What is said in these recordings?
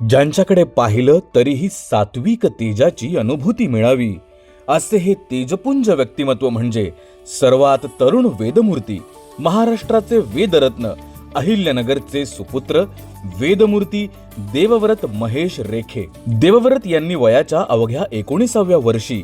ज्यांच्याकडे पाहिलं तरीही सात्विक तेजाची अनुभूती मिळावी. असे हे तेजपुंज व्यक्तिमत्व म्हणजे सर्वात तरुण वेदमूर्ती महाराष्ट्राचे वेदरत्न अहिल्यानगरचे सुपुत्र वेदमूर्ती देवव्रत महेश रेखे. देवव्रत यांनी वयाच्या अवघ्या एकोणीसाव्या वर्षी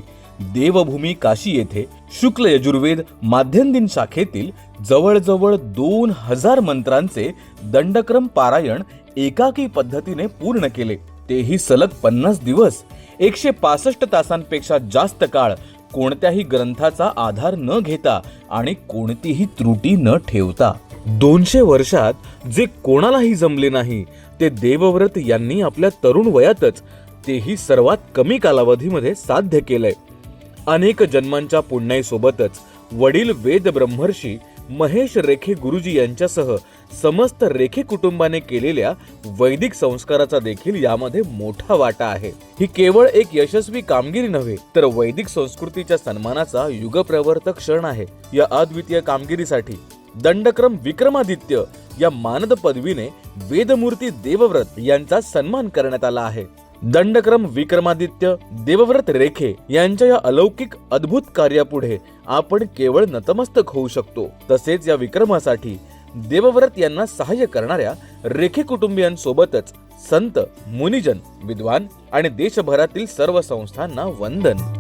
देवभूमी काशी येथे शुक्ल यजुर्वेद माध्यंदिन शाखेतील जवळजवळ दोन हजार मंत्रांचे दंडक्रम पारायण एकाकी पद्धतीने पूर्ण केले. तेही सलग पन्नास दिवस. एकशे पासष्ट तासांपेक्षा जास्त काळ कोणत्याही ग्रंथाचा आधार न घेता आणि कोणतीही त्रुटी न ठेवता. दोनशे वर्षात जे कोणालाही जमले नाही ते देवव्रत यांनी आपल्या तरुण वयातच तेही सर्वात कमी कालावधीमध्ये साध्य केलंय. अनेक जन्मांच्या पुण्याईसोबतच वडील वेद ब्रह्मर्षी महेश रेखे गुरुजी यांच्यासह समस्त रेखे कुटुंबाने केलेल्या वैदिक संस्काराचा देखील यामध्ये मोठा वाटा आहे. ही केवळ एक यशस्वी कामगिरी नव्हे तर वैदिक संस्कृतीच्या सन्मानाचा युगप्रवर्तक क्षण आहे. या अद्वितीय कामगिरीसाठी दंडक्रम विक्रमादित्य या मानद पदवीने वेदमूर्ती देवव्रत यांचा सन्मान करण्यात आला आहे. दंडक्रम विक्रमादित्य देवव्रत रेखे यांच्या या अलौकिक अद्भुत कार्यापुढे आपण केवळ नतमस्तक होऊ शकतो. तसेच या विक्रमासाठी देवव्रत यांना सहाय्य करणाऱ्या रेखे कुटुंबियांसोबतच संत मुनिजन विद्वान आणि देशभरातील सर्व संस्थांना वंदन.